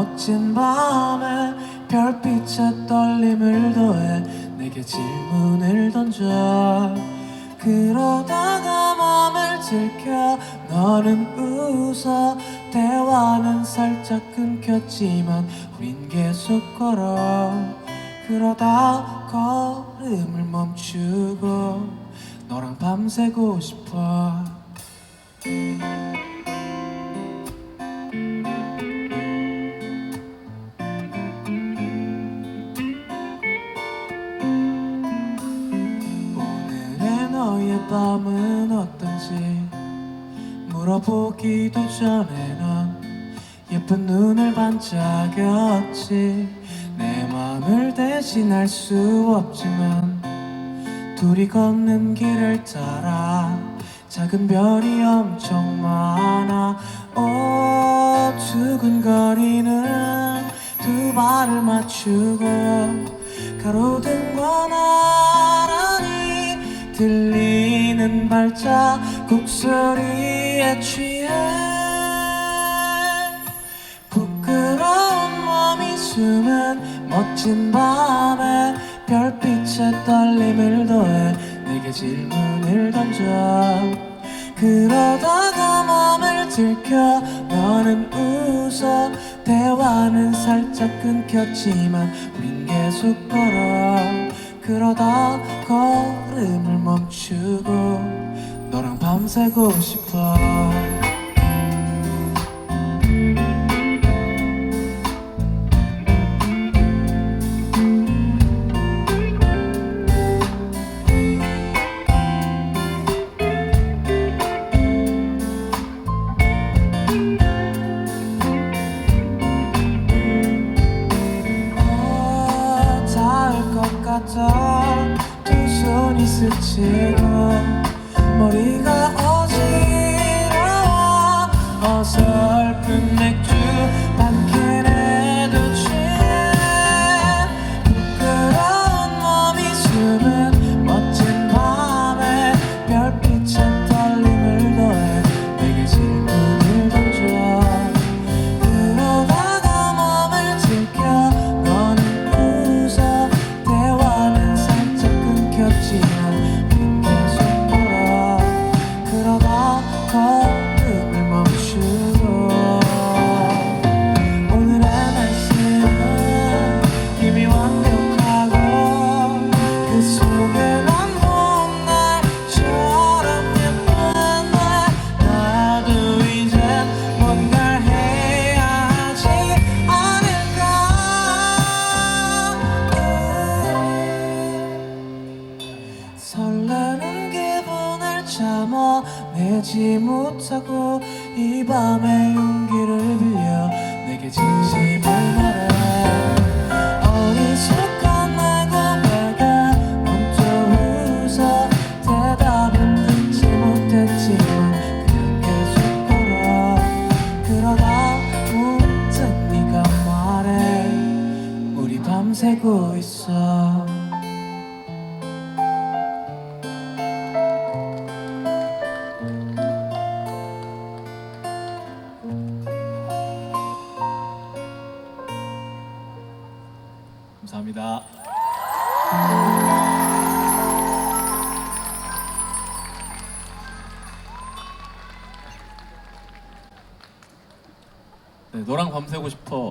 멋진 밤에 별빛에 떨림을 더해 내게 질문을 던져. 그러다가 맘을 들켜 너는 웃어. 대화는 살짝 끊겼지만 우린 계속 걸어. 그러다 걸음을 멈추고 너랑 밤새고 싶어 밤은 어떤지 물어보기도 전에 넌 예쁜 눈을 반짝였지. 내 맘을 대신할 수 없지만 둘이 걷는 길을 따라 작은 별이 엄청 많아. 오 두근거리는 두 발을 맞추고 가로등과 나란히 들 리는 발자국 소리에 취해 부끄러운 몸이 숨은 멋진 밤에 별빛에 떨림을 더해 내게 질문을 던져. 그러다가 맘을 들켜 너는 웃어 대화는 살짝 끊겼지만 우린 계속 걸어 그러다 걸음을 멈추고 너랑 밤새고 싶어. 어, 어 설레는 기분을 참아 내지 못하고 이 밤의 용기를 밤새고 있어 감사합니다. 네, 너랑 밤새고 싶어.